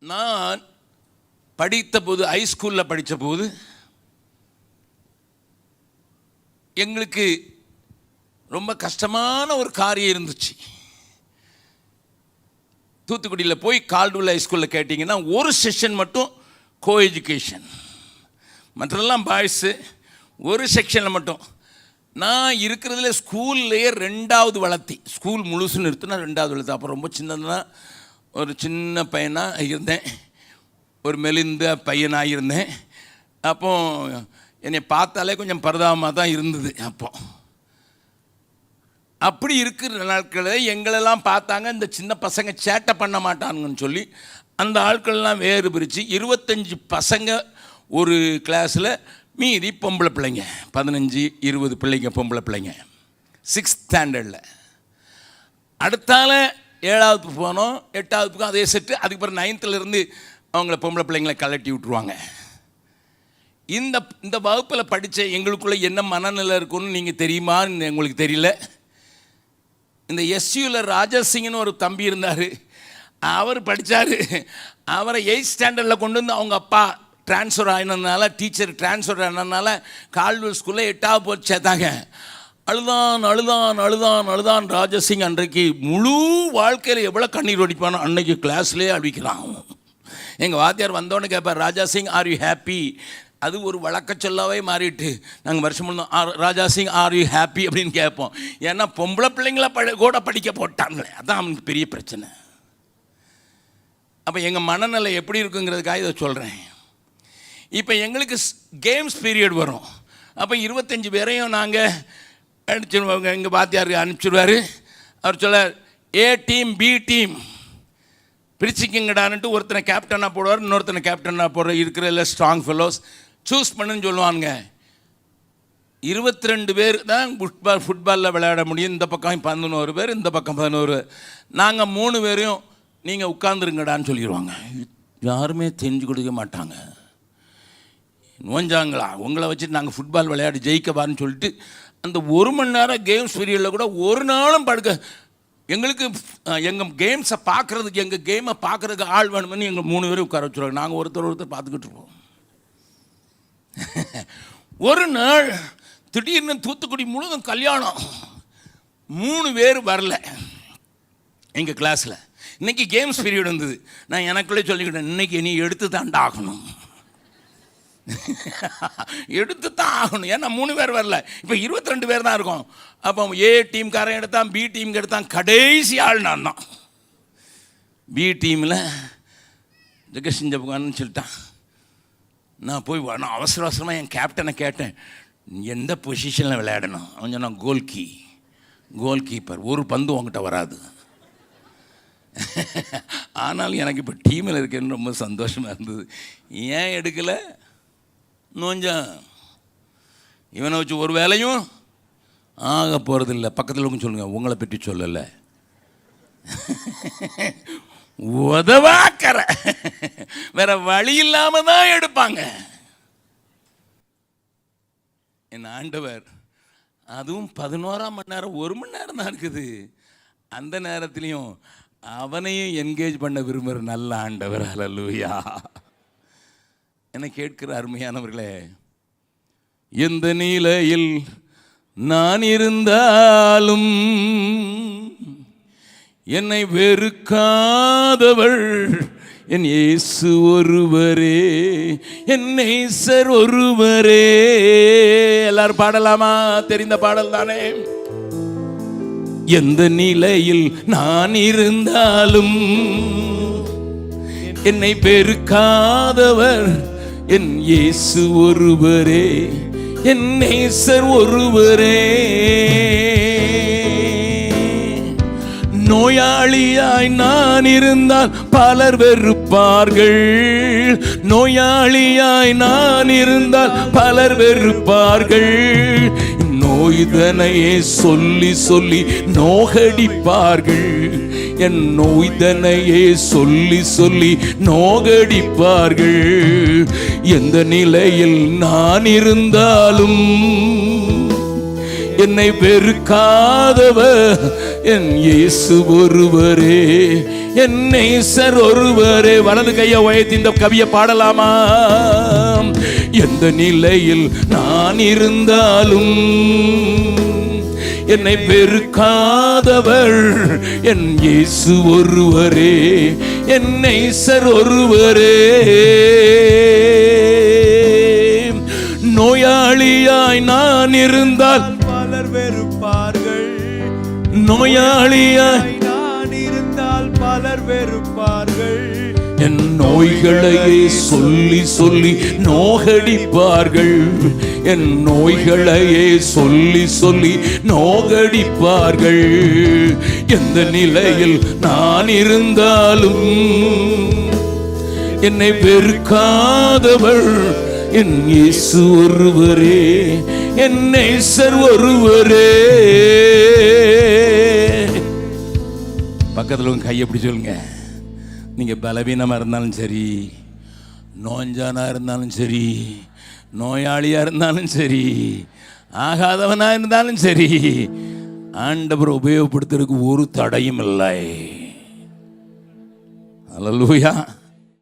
நான் படித்த போது ஹைஸ்கூலில் படித்த போது எங்களுக்கு ரொம்ப கஷ்டமான ஒரு காரியம் இருந்துச்சு. தூத்துக்குடியில் போய் கால்டுவல் ஹைஸ்கூலில் கேட்டிங்கன்னா ஒரு செஷன் மட்டும் கோ எஜுகேஷன் மற்றெல்லாம் பாய்ஸு ஒரு செக்ஷனில் மட்டும். நான் இருக்கிறதுல ஸ்கூல்லையே ரெண்டாவது வளர்த்தி. ஸ்கூல் முழுசு நிறுத்தினா ரெண்டாவது வளர்த்தி. அப்போ ரொம்ப சின்னதுன்னா ஒரு சின்ன பையனாக இருந்தேன். ஒரு மெலிந்த பையனாக இருந்தேன். அப்போ என்னை பார்த்தாலே கொஞ்சம் பரிதாபமாக தான் இருந்தது அப்போ. அப்படி இருக்கிற நாட்களில் எங்களெல்லாம் பார்த்தாங்க இந்த சின்ன பசங்க சேட்டை பண்ண மாட்டானுங்கன்னு சொல்லி அந்த ஆட்கள்லாம் வேறு பிரித்து இருபத்தஞ்சி பசங்க ஒரு கிளாஸில் மீதி பொம்பளை பிள்ளைங்க பதினஞ்சு இருபது பிள்ளைங்க பொம்பளை பிள்ளைங்க சிக்ஸ்த் ஸ்டாண்டர்டில் அடுத்தால ஏழாவது போனோம் எட்டாவது எட்டாவதுக்கும் அதே செட்டு அதுக்கப்புறம் நைன்த்தில் இருந்து அவங்கள பொம்பளை பிள்ளைங்களை கலட்டி விட்ருவாங்க இந்த இந்த வகுப்பில் படித்த எங்களுக்குள்ளே என்ன மனநிலை இருக்குன்னு நீங்கள் தெரியுமான்னு உங்களுக்கு தெரியல. இந்த எஸ்யூவில் ராஜசிங்கன்னு ஒரு தம்பி இருந்தார். அவர் படித்தார் அவரை எயிட் ஸ்டாண்டர்டில் கொண்டு வந்து அவங்க அப்பா ட்ரான்ஸ்ஃபர் ஆகினதுனால டீச்சர் ட்ரான்ஸ்ஃபர் ஆனதுனால கால்வெல் ஸ்கூலில் எட்டாவது போச்சு சேர்த்தாங்க அழுதான் அழுதான் அழுதான் அழுதான் ராஜசிங் அன்றைக்கு முழு வாழ்க்கையில் எவ்வளோ கண்ணீர் வடிப்பானோ அன்னைக்கு கிளாஸ்லேயே அடிக்கிறான் எங்கள் வாத்தியார் வந்தோடனே கேட்பார் Raja Singh are you happy அது ஒரு வழக்க சொல்லாவே மாறிட்டு நாங்கள் வருஷம் முழுதும் are Raja Singh are you happy அப்படின்னு கேட்போம். ஏன்னா பொம்பளை பிள்ளைங்கள படி கூட படிக்க போட்டாங்களே அதான் அவனுக்கு பெரிய பிரச்சனை. அப்போ எங்கள் மனநிலை எப்படி இருக்குங்கிறதுக்காக இதை சொல்கிறேன் இப்போ எங்களுக்கு கேம்ஸ் பீரியட் வரும். அப்போ இருபத்தஞ்சி பேரையும் நாங்கள் அனுப்பிச்சிருவாங்க எங்கள் வாத்தியாருக்கு அனுப்பிச்சிடுவார் அவர் சொல்ல ஏ டீம் பி டீம் பிரிச்சுக்கிங்கடான்ட்டு ஒருத்தனை கேப்டனாக போடுவார் இன்னொருத்தனை கேப்டனாக போடுற இருக்கிற இல்லை ஸ்ட்ராங் ஃபெல்லோஸ் சூஸ் பண்ணுன்னு சொல்லுவாங்க இருபத்தி ரெண்டு பேர் தான் ஃபுட்பால் ஃபுட்பாலில் விளையாட முடியும். இந்த பக்கம் பதினோரு பேர் இந்த பக்கம் பதினோரு. நாங்கள் மூணு பேரையும் நீங்கள் உட்காந்துருங்கடான்னு சொல்லிடுவாங்க யாருமே தெரிஞ்சு கொடுக்க மாட்டாங்க. நோஞ்சாங்களா? உங்களை வச்சுட்டு நாங்கள் ஃபுட்பால் விளையாடி ஜெயிக்கவான்னு சொல்லிட்டு அந்த ஒரு மணி நேரம் கேம்ஸ் பீரியடில் கூட ஒரு நாளும் படுக்க எங்களுக்கு எங்கள் கேம்ஸை பார்க்குறதுக்கு எங்கள் கேமை பார்க்குறதுக்கு ஆள் வேணும்னு எங்கள் மூணு பேரும் உட்கார வச்சுருவாங்க. நாங்கள் ஒருத்தர் ஒருத்தர் பார்த்துக்கிட்டு இருப்போம். ஒரு நாள் திடீர்னு தூத்துக்குடி முழுதும் கல்யாணம். மூணு பேர் வரல. எங்கள் கிளாஸில் இன்றைக்கி கேம்ஸ் பீரியட் இருந்தது நான் எனக்குள்ளே சொல்லிக்கிட்டேன் இன்றைக்கி நீ எடுத்து தாண்டாகணும் ஆகணும். எடுத்து தான் ஆகணும். ஏன்னா மூணு பேர் வரல. இப்போ இருபத்தி ரெண்டு பேர் தான் இருக்கும். அப்போ ஏ டீம்காரன் எடுத்தான் பி டீம் எடுத்தான் கடைசி ஆள் நான் தான். பி டீமில் ஜெகசிங் ஜபகான்னு சொல்லிட்டான். நான் போய் நான் அவசர அவசரமாக என் கேப்டனை கேட்டேன். எந்த பொசிஷனில் விளையாடணும்? அவன் சொன்னான் கோல் கீ கோல் கீப்பர் ஒரு பந்து உங்ககிட்ட வராது. ஆனாலும் எனக்கு இப்போ டீமில் இருக்கேன்னு ரொம்ப சந்தோஷமாக இருந்தது. ஏன் எடுக்கலை? நோஞ்சான் இவனை வச்சு ஒரு வேலையும் ஆக போகிறதில்ல பக்கத்தில் இருக்கவங்க சொல்லுங்கள் உங்களை பற்றி சொல்லலை. உதவாக்கற வேற வழி இல்லாமல் தான் எடுப்பாங்க. என் ஆண்டவர் அதுவும் பதினோராம் மணி நேரம் ஒரு மணி நேரம் தான் இருக்குது. அந்த நேரத்துலையும் அவனையும் என்கேஜ் பண்ண விரும்புகிற நல்ல ஆண்டவர். அலலுயா என கேட்கிற அருமையானவர்களே எந்த நிலையில் நான் இருந்தாலும் என்னை வெறுக்காதவள் என் இயேசு ஒருவரே என் நேசர் ஒருவரே. எல்லாரும் பாடலாமா? தெரிந்த பாடல் தானே. எந்த நிலையில் நான் இருந்தாலும் என்னை பெருக்காதவர் என் இயேசு ஒருவரே என் நேசர் ஒருவரே. நோயாளியாய் நான் இருந்தால் பலர் வெறுப்பார்கள். நோயாளியாய் நான் இருந்தால் பலர் வெறுப்பார்கள். நோய்தனையே சொல்லி சொல்லி நோகடிப்பார்கள். என் நோய்தனையே சொல்லி சொல்லி நோகடிப்பார்கள். எந்த நிலையில் நான் இருந்தாலும் என்னை வெறுக்காதவர். என் இயேசு ஒருவரே என் நேசர் ஒருவரே. வலது கையை உயர்த்தி இந்த கவியை பாடலாமா? எந்த நிலையில் நான் இருந்தாலும் என்னை வெறுக்காதவர் என் இயேசு ஒருவரே என் நேசர் ஒருவரே. நோயாளியாய் நான் இருந்தால் பலர் வெறுப்பார்கள். நோயாளியாய் என் நோய்களையே சொல்லி சொல்லி நோகடிப்பார்கள். என் நோய்களையே சொல்லி சொல்லி நோகடிப்பார்கள். எந்த நிலையில் நான் இருந்தாலும் என்னை வெறுக்காதவள் என் இயேசு ஒருவரே என்னை சர் ஒருவரே. பக்கத்தில் உங்க கையை எப்படி சொல்லுங்க. நீங்கள் பலவீனமாக இருந்தாலும் சரி நோஞ்சானாக இருந்தாலும் சரி நோயாளியாக இருந்தாலும் சரி ஆகாதவனாக இருந்தாலும் சரி ஆண்டவர் உபயோகப்படுத்துறதுக்கு ஒரு தடையும் இல்லை. அலலூயா